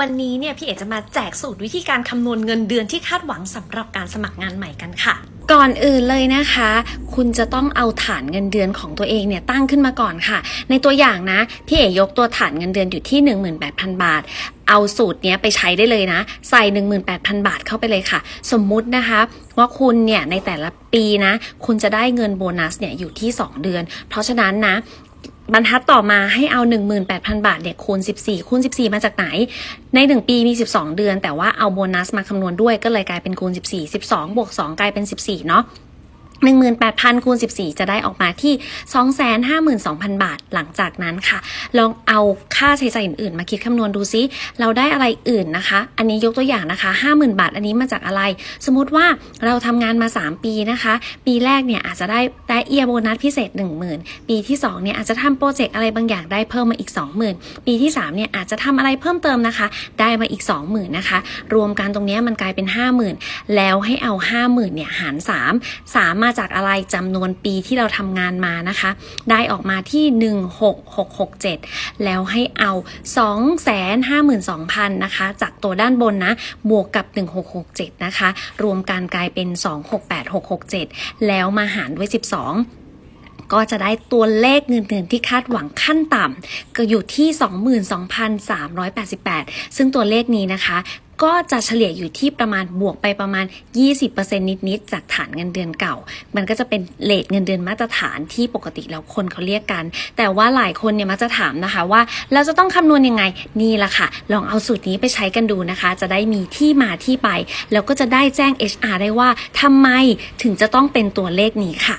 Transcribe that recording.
วันนี้เนี่ยพี่เอ๋จะมาแจกสูตรวิธีการคำนวณเงินเดือนที่คาดหวังสำหรับการสมัครงานใหม่กันค่ะ ก่อนอื่นเลยนะคะ คุณจะต้องเอาฐานเงินเดือนของตัวเองเนี่ยตั้งขึ้นมาก่อนค่ะ ในตัวอย่างนะพี่เอ๋ยกตัวฐานเงินเดือนอยู่ที่ 18,000 บาทเอาสูตรเนี้ยไปใช้ได้เลยนะ ใส่ 18,000 บาทเข้าไปเลยค่ะ สมมุตินะคะ ว่าคุณเนี่ยในแต่ละปีนะ คุณจะได้เงินโบนัสเนี่ยอยู่ที่ 2 เดือน เพราะฉะนั้นนะ บรรทัดต่อมาให้เอา 18,000 บาทเนี่ยคูณ 14 คูณ 14 มาจากไหน ใน 1 ปีมี 12 เดือน แต่ว่าเอาโบนัสมาคำนวณด้วยก็เลยกลายเป็นคูณ 14 12 บวก 2 กลายเป็น 14 เนาะ 18,000คูณ14 จะได้ออกมาที่ 252,000 บาทหลังจากนั้นค่ะ ลองเอาค่าใช้จ่ายอื่นๆ มาคิดคำนวณดูซิเราได้อะไรอื่นนะคะ อันนี้ยกตัวอย่างนะคะ 50,000 บาท อันนี้มาจากอะไร สมมติว่าเราทำงานมา 3 ปีนะคะ ปีแรกเนี่ยอาจจะได้ได้เอียโบนัสพิเศษ 10,000 ปีที่ 2 เนี่ยอาจจะทำโปรเจกต์อะไรบางอย่างได้เพิ่มมาอีก 20,000 ปีที่ 3 เนี่ยอาจจะทำอะไรเพิ่มเติมนะคะ ได้มาอีก 20,000 นะคะ รวมกันตรงนี้มันกลายเป็น 50,000 แล้วให้เอา 50,000 เนี่ยหาร 3 3มาจากอะไรจำนวนปีที่เราทำงานมานะคะ ได้ออกมาที่ 16667 แล้วให้เอา 252,000นะคะ จากตัวด้านบนนะ บวกกับ 1667 นะคะ รวมกันกลายเป็น 268667 แล้วมาหารด้วย 12 ก็จะได้ตัวเลขเงินเดือนที่คาดหวังขั้นต่ำก็อยู่ที่ 22,388 ซึ่งตัวเลขนี้นะคะก็จะเฉลี่ยอยู่ที่ประมาณบวกไปประมาณ 20%นิด ๆ จากฐานเงินเดือนเก่า มันก็จะเป็นเลทเงินเดือนมาตรฐานที่ปกติแล้วคนเขาเรียกกัน แต่ว่าหลายคนเนี่ยมักจะถามนะคะว่า เราจะต้องคำนวณยังไง นี่แหละค่ะ ลองเอาสูตรนี้ไปใช้กันดูนะคะ จะได้มีที่มาที่ไป แล้วก็จะได้แจ้ง HR ได้ว่าทำไมถึงจะต้องเป็นตัวเลขนี้ค่ะ